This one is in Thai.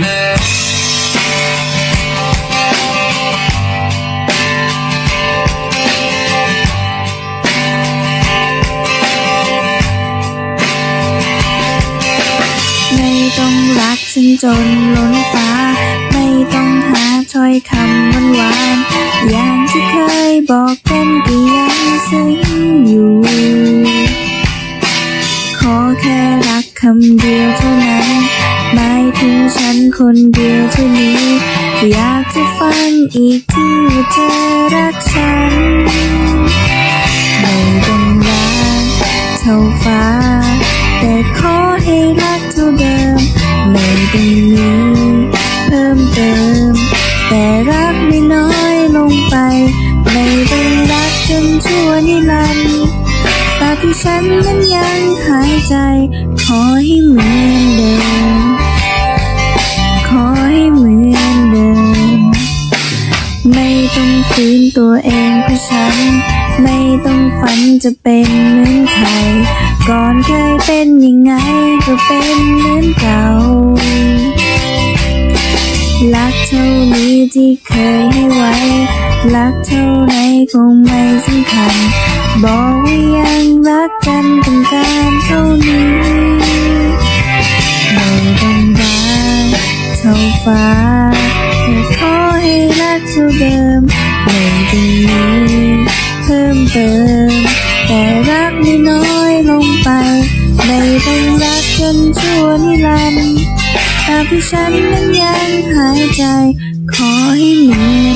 ไม่ต้องรักฉันจนล้นฟ้า ไม่ต้องหาถ้อยคำหวานหวานๆอย่างที่เคยบอกกัน คนเดียวเท่านี้ อยากจะฟังอีกทีว่าเธอรักฉัน ไม่ต้องรักเท่าฟ้า แต่ขอให้รักเท่าเดิม ไม่ต้องมีเพิ่มเติม แต่รักไม่น้อยลงไป ไม่ต้องรักจนชั่วนิรันดร์ตาที่ฉันนั้นยังหายใจ ขอให้เหมือนเดิม ฝืนตัวเองเพราะฉัน ไม่ต้องฝันจะเป็นเหมือนใคร ก่อนเคยเป็นยังไงก็เป็นเหมือนเก่ารักเท่านี้ที่เคยให้ไว้ รักเท่าไหนคงไม่สำคัญ บอกว่ายังรักกันต้องการเท่า เพิ่มเติมแต่รักไม่น้อยลงไป ไม่ต้องรักจนชั่วนิรันดร์ตามที่ฉันนั้นยังหายใจ ขอให้มี